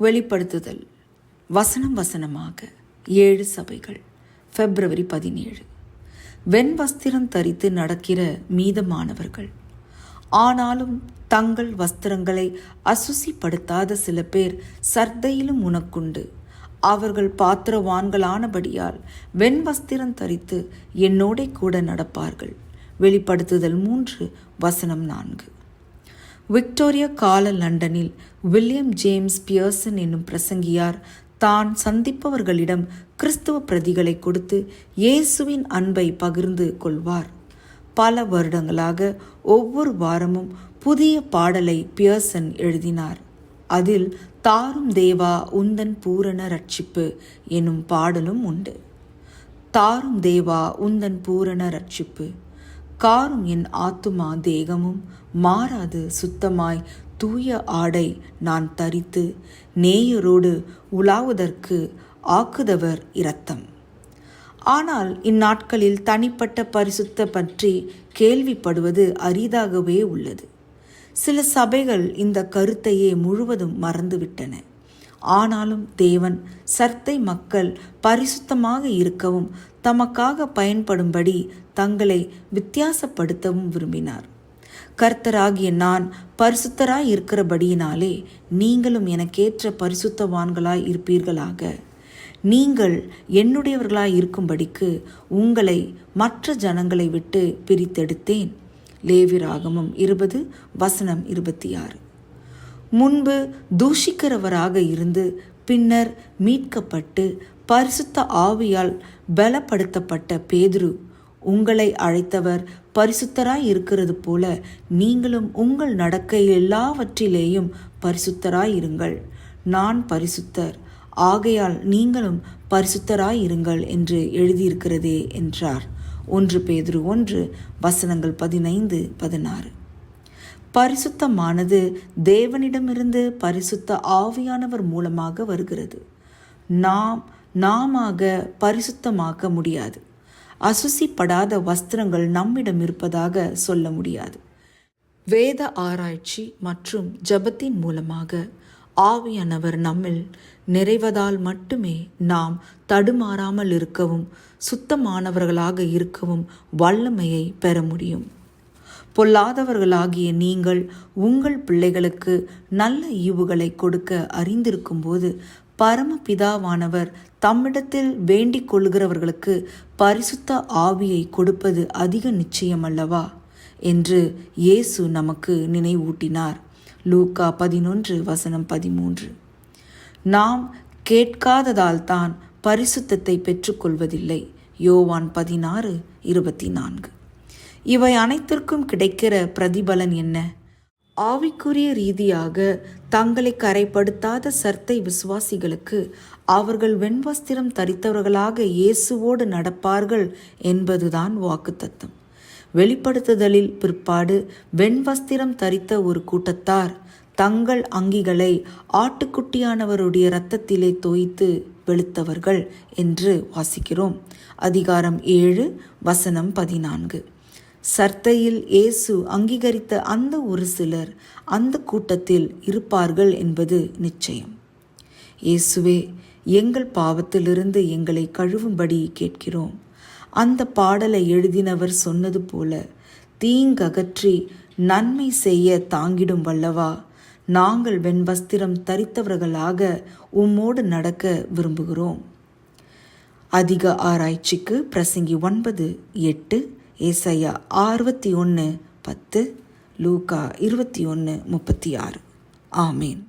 வெளிப்படுத்துதல். வசனம் வசனமாக ஏழு சபைகள். பிப்ரவரி பதினேழு. வெண் வஸ்திரம் தரித்து நடக்கிற மீதமானவர்கள். ஆனாலும் தங்கள் வஸ்திரங்களை அசுசிப்படுத்தாத சில பேர் சர்தையிலும் உனக்குண்டு. அவர்கள் பாத்திரவான்களானபடியால் வெண் வஸ்திரம் தரித்து என்னோட கூட நடப்பார்கள். வெளிப்படுத்துதல் மூன்று வசனம் நான்கு. விக்டோரியா கால லண்டனில் வில்லியம் ஜேம்ஸ் பியர்சன் என்னும் பிரசங்கியார் தான் சந்திப்பவர்களிடம் கிறிஸ்துவ பிரதிகளை கொடுத்து இயேசுவின் அன்பை பகிர்ந்து கொள்வார். பல வருடங்களாக ஒவ்வொரு வாரமும் புதிய பாடலை பியர்சன் எழுதினார். அதில் தாரும் தேவா உந்தன் பூரண ரட்சிப்பு எனும் பாடலும் உண்டு. தாரும் தேவா உந்தன் பூரண ரட்சிப்பு காரும் என் ஆத்துமா தேகமும். மாறாது சுத்தமாய் தூய ஆடை நான் தரித்து நேயரோடு உலாவுதற்கு ஆக்குதவர் இரத்தம். ஆனால் இந்நாட்களில் தனிப்பட்ட பரிசுத்த பற்றி கேள்விப்படுவது அரிதாகவே உள்ளது. சில சபைகள் இந்த கருத்தையே முழுவதும் மறந்துவிட்டன. ஆனாலும் தேவன் சர்த்தை மக்கள் பரிசுத்தமாக இருக்கவும் தமக்காக பயன்படும்படி தங்களை வித்தியாசப்படுத்தவும் விரும்பினார். கர்த்தராகிய நான் பரிசுத்தராய் இருக்கிறபடியினாலே நீங்களும் எனக்கேற்ற பரிசுத்தவான்களாய் இருப்பீர்களாக. நீங்கள் என்னுடையவர்களாய் இருக்கும்படிக்கு உங்களை மற்ற ஜனங்களை விட்டு பிரித்தெடுத்தேன். லேவிராகமம் இருபது வசனம் இருபத்தி ஆறு. முன்பு தூஷிக்கிறவராக இருந்து பின்னர் மீட்கப்பட்டு பரிசுத்த ஆவியால் பலப்படுத்தப்பட்ட பேதுரு உங்களை அழைத்தவர் பரிசுத்தராய் இருக்கிறது போல நீங்களும் உங்கள் நடக்கை எல்லாவற்றிலேயும் பரிசுத்தராய் இருங்கள். நான் பரிசுத்தர் ஆகையால் நீங்களும் பரிசுத்தராய் இருங்கள் என்று எழுதியிருக்கிறதே என்றார். ஒன்று பேதுரு ஒன்று வசனங்கள் பதினைந்து பதினாறு. பரிசுத்தமானது தேவனிடமிருந்து பரிசுத்த ஆவியானவர் மூலமாக வருகிறது. நாம் நாமாக பரிசுத்தமாக்க முடியாது. அசுசிப்படாத வஸ்திரங்கள் நம்மிடம் இருப்பதாக சொல்ல முடியாது. வேத ஆராய்ச்சி மற்றும் ஜபத்தின் மூலமாக ஆவியானவர் நம்மில் நிறைவதால் மட்டுமே நாம் தடுமாறாமல் இருக்கவும் சுத்தமானவர்களாக இருக்கவும் வல்லமையை பெற முடியும். பொல்லாதவர்களாகிய நீங்கள் உங்கள் பிள்ளைகளுக்கு நல்ல ஈவுகளை கொடுக்க அறிந்திருக்கும்போது பரமபிதாவானவர் தம்மிடத்தில் வேண்டிக் கொள்கிறவர்களுக்கு பரிசுத்த ஆவியை கொடுப்பது அதிக நிச்சயம் அல்லவா என்று இயேசு நமக்கு நினைவூட்டினார். லூக்கா பதினொன்று வசனம் பதிமூன்று. நாம் கேட்காததால் தான் பரிசுத்தத்தை பெற்றுக்கொள்வதில்லை. யோவான் பதினாறு இருபத்தி நான்கு. இவை அனைத்திற்கும் கிடைக்கிற பிரதிபலன் என்ன? ஆவிக்குரிய ரீதியாக தங்களை கரைப்படுத்தாத சர்த்தை விசுவாசிகளுக்கு அவர்கள் வெண்வஸ்திரம் தரித்தவர்களாக இயேசுவோடு நடப்பார்கள் என்பதுதான் வாக்குத்தத்தம். வெளிப்படுத்துதலில் பிற்பாடு வெண்வஸ்திரம் தரித்த ஒரு கூட்டத்தார் தங்கள் அங்கிகளை ஆட்டுக்குட்டியானவருடைய இரத்தத்திலே தோய்த்து வெளுத்தவர்கள் என்று வாசிக்கிறோம். அதிகாரம் ஏழு வசனம் பதினான்கு. சர்த்தையில் இயேசு அங்கீகரித்த அந்த ஒரு சிலர் அந்த கூட்டத்தில் இருப்பார்கள் என்பது நிச்சயம். இயேசுவே எங்கள் பாவத்திலிருந்து எங்களை கழுவும்படி கேட்கிறோம். அந்த பாடலை எழுதினவர் சொன்னது போல தீங்ககற்றி நன்மை செய்ய தாங்கிடும் வல்லவா? நாங்கள் வெண்வஸ்திரம் தரித்தவர்களாக உம்மோடு நடக்க விரும்புகிறோம். அதிக ஆராய்ச்சிக்கு பிரசங்கி ஒன்பது எட்டு ஏசையா அறுபத்தி ஒன்று பத்து லூக்கா இருபத்தி ஒன்று முப்பத்தி ஆறு. ஆமீன்.